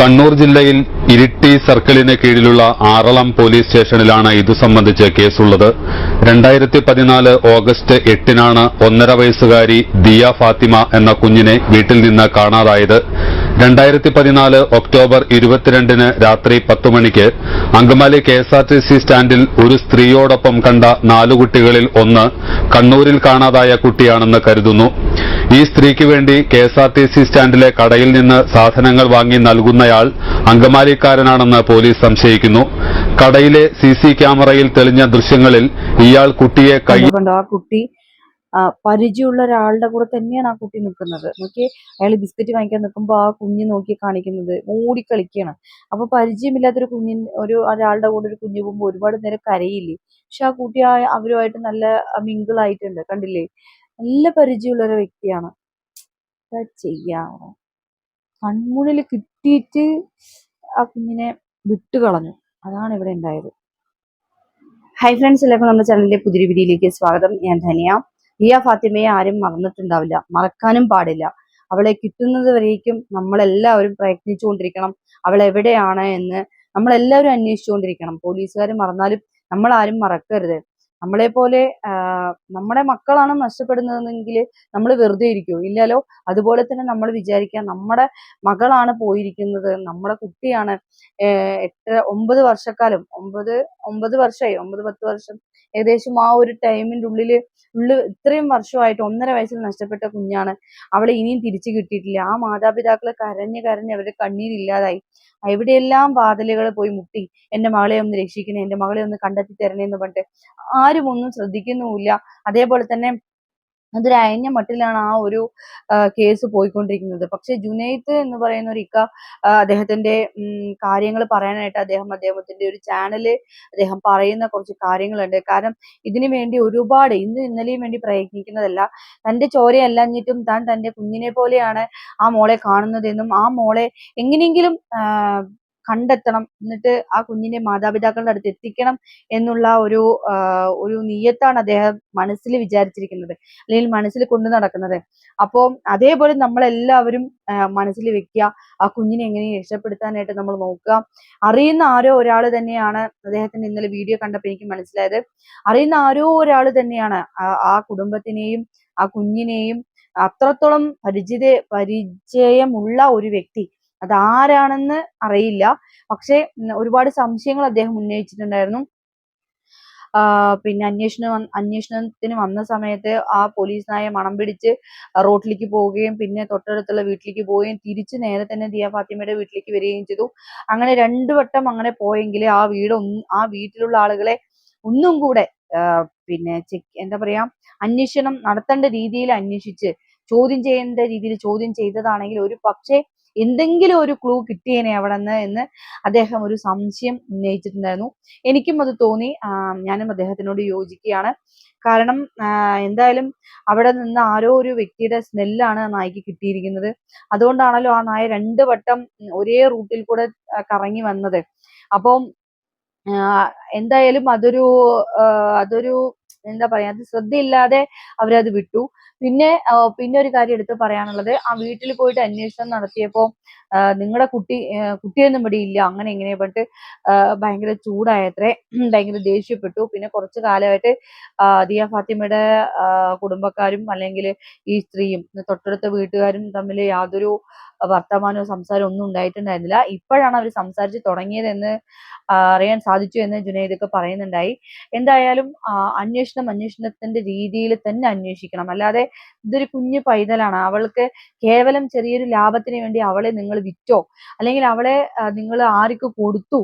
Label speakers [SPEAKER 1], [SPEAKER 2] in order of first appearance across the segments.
[SPEAKER 1] കണ്ണൂർ ജില്ലയിൽ ഇരിട്ടി സർക്കിളിന് കീഴിലുള്ള ആറളം പോലീസ് സ്റ്റേഷനിലാണ് ഇതു സംബന്ധിച്ച് കേസുള്ളത്. രണ്ടായിരത്തി പതിനാല് ഓഗസ്റ്റ് എട്ടിനാണ് ഒന്നര വയസ്സുകാരി ദിയ ഫാത്തിമ എന്ന കുഞ്ഞിനെ വീട്ടിൽ നിന്ന് കാണാതായത്. രണ്ടായിരത്തി പതിനാല് ഒക്ടോബർ ഇരുപത്തിരണ്ടിന് രാത്രി പത്തു മണിക്ക് Angamaly K S R T C സ്റ്റാൻഡിൽ ഒരു സ്ത്രീയോടൊപ്പം കണ്ട നാലു കുട്ടികളിൽ ഒന്ന് കണ്ണൂരിൽ കാണാതായ കുട്ടിയാണെന്ന് കരുതുന്നു. ഈ സ്ത്രീക്ക് വേണ്ടി K S R T C സ്റ്റാൻഡിലെ കടയിൽ നിന്ന് സാധനങ്ങൾ വാങ്ങി നൽകുന്നയാൾ അങ്കമാലിക്കാരനാണെന്ന് പോലീസ് സംശയിക്കുന്നു. കടയിലെ സി സി ക്യാമറയിൽ തെളിഞ്ഞ ദൃശ്യങ്ങളിൽ ഇയാൾ കുട്ടിയെ കൈ
[SPEAKER 2] ആ കുട്ടി പരിചയമുള്ള ഒരാളുടെ കൂടെ തന്നെയാണ് ആ കുട്ടി നിൽക്കുന്നത്. നോക്കി അയാൾ ബിസ്ക്കറ്റ് വാങ്ങിക്കാൻ നിൽക്കുമ്പോൾ ആ കുഞ്ഞ് നോക്കി കാണിക്കുന്നത് ഓടി അപ്പൊ പരിചയമില്ലാത്തൊരു കുഞ്ഞിൻ ഒരു ഒരാളുടെ കൂടെ ഒരു കുഞ്ഞ് പോകുമ്പോൾ ഒരുപാട് നേരം കരയില്ലേ? പക്ഷെ ആ കുട്ടി അവരുമായിട്ട് നല്ല മിങ്കിൾ ആയിട്ടുണ്ട് കണ്ടില്ലേ? നല്ല പരിചയമുള്ള ഒരു വ്യക്തിയാണ്. എന്താ കൺമുണിൽ കിട്ടിയിട്ട് ആ കുഞ്ഞിനെ വിട്ടുകളഞ്ഞു. അതാണ് ഇവിടെ ഉണ്ടായത്. ഹൈ ഫ്രണ്ട്സ് എല്ലാവർക്കും നമ്മുടെ ചാനലിലെ പുതിയ വീഡിയോയിലേക്ക് സ്വാഗതം. ഞാൻ ധനിയ. റിയ ഫാത്തിമയെ ആരും മറന്നിട്ടുണ്ടാവില്ല. മറക്കാനും പാടില്ല. അവളെ കിട്ടുന്നത് വരേക്കും നമ്മളെല്ലാവരും പ്രയത്നിച്ചുകൊണ്ടിരിക്കണം. അവൾ എവിടെയാണ് എന്ന് നമ്മളെല്ലാവരും അന്വേഷിച്ചുകൊണ്ടിരിക്കണം. പോലീസുകാർ മറന്നാലും നമ്മൾ ആരും മറക്കരുത്. നമ്മളെ പോലെ നമ്മുടെ മക്കളാണ് നഷ്ടപ്പെടുന്നതെങ്കിൽ നമ്മൾ വെറുതെ ഇരിക്കുമോ ഇല്ലല്ലോ? അതുപോലെ തന്നെ നമ്മൾ വിചാരിക്കുക നമ്മുടെ മകളാണ് പോയിരിക്കുന്നത് നമ്മുടെ കുട്ടിയാണ് എട്ട് ഒമ്പത് വർഷക്കാലം ഒമ്പത് ഒമ്പത് വർഷമായി ഒമ്പത് പത്ത് വർഷം. ഏകദേശം ആ ഒരു ടൈമിന്റെ ഉള്ളിൽ ഉള്ളിൽ ഇത്രയും വർഷമായിട്ട് ഒന്നര വയസ്സിൽ നഷ്ടപ്പെട്ട കുഞ്ഞാണ്. അവളെ ഇനിയും തിരിച്ചു കിട്ടിയിട്ടില്ല. ആ മാതാപിതാക്കളെ കരഞ്ഞ് കരഞ്ഞ് അവരുടെ കണ്ണീരില്ലാതായി. എവിടെയെല്ലാം വാതിലുകൾ പോയി മുട്ടി എന്റെ മകളെ ഒന്ന് രക്ഷിക്കണേ എന്റെ മകളെ ഒന്ന് കണ്ടെത്തി തരണേ എന്ന് പറഞ്ഞിട്ട് ആരും ഒന്നും ശ്രദ്ധിക്കുന്നുമില്ല. അതേപോലെ തന്നെ അതൊരു അയഞ്ഞ മട്ടിലാണ് ആ ഒരു കേസ് പോയിക്കൊണ്ടിരിക്കുന്നത്. പക്ഷെ ജുനൈത്ത് എന്ന് പറയുന്ന ഒരു ഇക്ക അദ്ദേഹത്തിന്റെ കാര്യങ്ങൾ പറയാനായിട്ട് അദ്ദേഹം അദ്ദേഹത്തിന്റെ ഒരു ചാനൽ അദ്ദേഹം പറയുന്ന കുറച്ച് കാര്യങ്ങളുണ്ട്. കാരണം ഇതിനു വേണ്ടി ഒരുപാട് ഇന്ന് ഇന്നലെയും വേണ്ടി പ്രയത്നിക്കുന്നതല്ല. തന്റെ ചോരയല്ലഞ്ഞിട്ടും താൻ തന്റെ കുഞ്ഞിനെ പോലെയാണ് ആ മോളെ കാണുന്നതെന്നും ആ മോളെ എങ്ങനെയെങ്കിലും കണ്ടെത്തണം. എന്നിട്ട് ആ കുഞ്ഞിനെ മാതാപിതാക്കളുടെ അടുത്ത് എത്തിക്കണം എന്നുള്ള ഒരു ഒരു നീയത്താണ് അദ്ദേഹം മനസ്സിൽ വിചാരിച്ചിരിക്കുന്നത്. അല്ലെങ്കിൽ മനസ്സിൽ കൊണ്ടു നടക്കുന്നത്. അപ്പോൾ അതേപോലെ നമ്മളെല്ലാവരും മനസ്സിൽ വെക്കുക. ആ കുഞ്ഞിനെ എങ്ങനെ രക്ഷപ്പെടുത്താനായിട്ട് നമ്മൾ നോക്കുക. അറിയുന്ന ആരോ ഒരാൾ തന്നെയാണ് അദ്ദേഹത്തിന് ഇന്നലെ വീഡിയോ കണ്ടപ്പോൾ എനിക്ക് മനസ്സിലായത്. അറിയുന്ന ആരോ ഒരാൾ തന്നെയാണ് ആ കുടുംബത്തിനെയും ആ കുഞ്ഞിനെയും അത്രത്തോളം പരിചിത പരിചയമുള്ള ഒരു വ്യക്തി. അതാരാണെന്ന് അറിയില്ല. പക്ഷെ ഒരുപാട് സംശയങ്ങൾ അദ്ദേഹം ഉന്നയിച്ചിട്ടുണ്ടായിരുന്നു. പിന്നെ അന്വേഷണം അന്വേഷണത്തിന് വന്ന സമയത്ത് ആ പോലീസ് നായ മണം പിടിച്ച് റോട്ടിലേക്ക് പോവുകയും പിന്നെ തൊട്ടടുത്തുള്ള വീട്ടിലേക്ക് പോവുകയും തിരിച്ച് നേരെ തന്നെ ദിയ ഫാത്തിമയുടെ വീട്ടിലേക്ക് വരികയും ചെയ്തു. അങ്ങനെ രണ്ടു വട്ടം അങ്ങനെ പോയെങ്കിൽ ആ വീട് ആ വീട്ടിലുള്ള ആളുകളെ ഒന്നും കൂടെ പിന്നെ ചെക്ക് എന്താ പറയാ അന്വേഷണം നടത്തേണ്ട രീതിയിൽ അന്വേഷിച്ച് ചോദ്യം ചെയ്യേണ്ട രീതിയിൽ ചോദ്യം ചെയ്തതാണെങ്കിൽ ഒരു പക്ഷേ എന്തെങ്കിലും ഒരു ക്ലൂ കിട്ടിയേനെ അവിടെ നിന്ന് എന്ന് അദ്ദേഹം ഒരു സംശയം ഉന്നയിച്ചിട്ടുണ്ടായിരുന്നു. എനിക്കും അത് തോന്നി. ഞാനും അദ്ദേഹത്തിനോട് യോജിക്കുകയാണ്. കാരണം എന്തായാലും അവിടെ നിന്ന് ആരോ ഒരു വ്യക്തിയുടെ സ്മെല്ലാണ് നായ്ക്ക് കിട്ടിയിരിക്കുന്നത്. അതുകൊണ്ടാണല്ലോ ആ നായ രണ്ട് വട്ടം ഒരേ റൂട്ടിൽ കൂടെ കറങ്ങി വന്നത്. അപ്പം എന്തായാലും അതൊരു അതൊരു എന്താ പറയാ അത് ശ്രദ്ധയില്ലാതെ അവരത് വിട്ടു. പിന്നെ പിന്നെ ഒരു കാര്യം എടുത്ത് പറയാനുള്ളത്. ആ വീട്ടിൽ പോയിട്ട് അന്വേഷണം നടത്തിയപ്പോ നിങ്ങളുടെ കുട്ടി കുട്ടിയൊന്നും ഇവിടെ ഇല്ല. അങ്ങനെ ഇങ്ങനെ ആ, ഭയങ്കര ചൂടായത്രേ. ഭയങ്കര ദേഷ്യപ്പെട്ടു. പിന്നെ കുറച്ച് കാലമായിട്ട് ദിയ ഫാത്തിമയുടെ കുടുംബക്കാരും അല്ലെങ്കിൽ ഈ സ്ത്രീയും തൊട്ടടുത്ത വീട്ടുകാരും തമ്മിൽ യാതൊരു വർത്തമാനവും സംസാരവും ഒന്നും ഉണ്ടായിട്ടുണ്ടായിരുന്നില്ല. ഇപ്പോഴാണ് അവർ സംസാരിച്ച് തുടങ്ങിയതെന്ന് അറിയാൻ സാധിച്ചു എന്ന് ജുനൈദൊക്കെ പറയുന്നുണ്ടായി. എന്തായാലും അന്വേഷണം അന്വേഷണത്തിന്റെ രീതിയിൽ തന്നെ അന്വേഷിക്കണം. അല്ലാതെ ഇതൊരു കുഞ്ഞു പൈതലാണ്. അവൾക്ക് കേവലം ചെറിയൊരു ലാഭത്തിന് വേണ്ടി അവളെ നിങ്ങൾ വിറ്റോ? അല്ലെങ്കിൽ അവളെ നിങ്ങൾ ആർക്ക് കൊടുത്തു?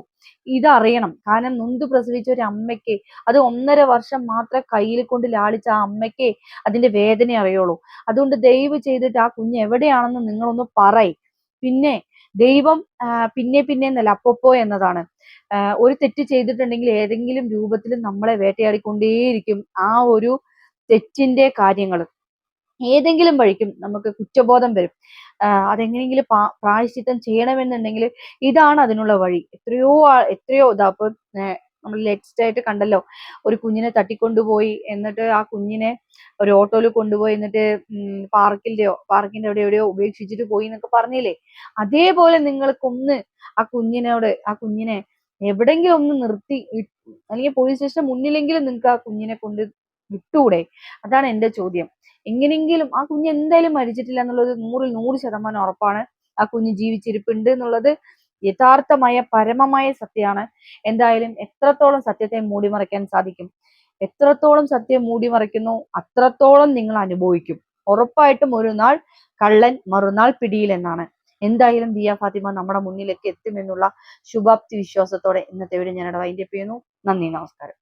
[SPEAKER 2] ഇതറിയണം. കാരണം നൊന്ത് പ്രസവിച്ച ഒരു അമ്മയ്ക്ക് അത് ഒന്നര വർഷം മാത്രം കയ്യിൽ കൊണ്ട് ലാളിച്ച ആ അമ്മയ്ക്ക് അതിന്റെ വേദന അറിയുള്ളൂ. അതുകൊണ്ട് ദയവ് ചെയ്തിട്ട് ആ കുഞ്ഞ് എവിടെയാണെന്ന് നിങ്ങളൊന്ന് പറയ്. പിന്നെ ദൈവം പിന്നെ പിന്നെ എന്നല്ല അപ്പൊപ്പോ എന്നതാണ്. ഒരു തെറ്റ് ചെയ്തിട്ടുണ്ടെങ്കിൽ ഏതെങ്കിലും രൂപത്തിൽ നമ്മളെ വേട്ടയാടിക്കൊണ്ടേയിരിക്കും ആ ഒരു തെറ്റിന്റെ കാര്യങ്ങൾ. ഏതെങ്കിലും വഴിക്കും നമുക്ക് കുറ്റബോധം വരും. അതെങ്ങനെയെങ്കിലും പ്രായശ്ചിത്തം ചെയ്യണമെന്നുണ്ടെങ്കിൽ ഇതാണ് അതിനുള്ള വഴി. എത്രയോ എത്രയോ ഇതാ ഇപ്പൊ നമ്മൾ ലേറ്റസ്റ്റ് ആയിട്ട് കണ്ടല്ലോ ഒരു കുഞ്ഞിനെ തട്ടിക്കൊണ്ടുപോയി എന്നിട്ട് ആ കുഞ്ഞിനെ ഒരു ഓട്ടോയിൽ കൊണ്ടുപോയി എന്നിട്ട് പാർക്കിന്റെയോ പാർക്കിന്റെ അവിടെ എവിടെയോ ഉപേക്ഷിച്ചിട്ട് പോയി എന്നൊക്കെ പറഞ്ഞില്ലേ? അതേപോലെ നിങ്ങൾക്കൊന്ന് ആ കുഞ്ഞിനോട് ആ കുഞ്ഞിനെ എവിടെങ്കിലും ഒന്ന് നിർത്തി അല്ലെങ്കിൽ പോലീസ് സ്റ്റേഷന് മുന്നിലെങ്കിലും നിങ്ങൾക്ക് ആ കുഞ്ഞിനെ കൊണ്ട് വിട്ടൂടെ? അതാണ് എന്റെ ചോദ്യം. എങ്ങനെയെങ്കിലും ആ കുഞ്ഞ് എന്തായാലും മരിച്ചിട്ടില്ല എന്നുള്ളത് നൂറിൽ നൂറ് ശതമാനം ഉറപ്പാണ്. ആ കുഞ്ഞ് ജീവിച്ചിരിപ്പുണ്ട് എന്നുള്ളത് യഥാർത്ഥമായ പരമമായ സത്യമാണ്. എന്തായാലും എത്രത്തോളം സത്യത്തെ മൂടിമറയ്ക്കാൻ സാധിക്കും? എത്രത്തോളം സത്യം മൂടിമറയ്ക്കുന്നു അത്രത്തോളം നിങ്ങൾ അനുഭവിക്കും. ഉറപ്പായിട്ടും ഒരു നാൾ കള്ളൻ മറുനാൾ പിടിയിൽ എന്നാണ്. എന്തായാലും ദിയ ഫാത്തിമ നമ്മുടെ മുന്നിലേക്ക് എത്തുമെന്നുള്ള ശുഭാപ്തി വിശ്വാസത്തോടെ ഇന്നത്തെ വീഡിയോ ഞാൻ വൈൻഡപ്പ് ചെയ്യുന്നു. നന്ദി നമസ്കാരം.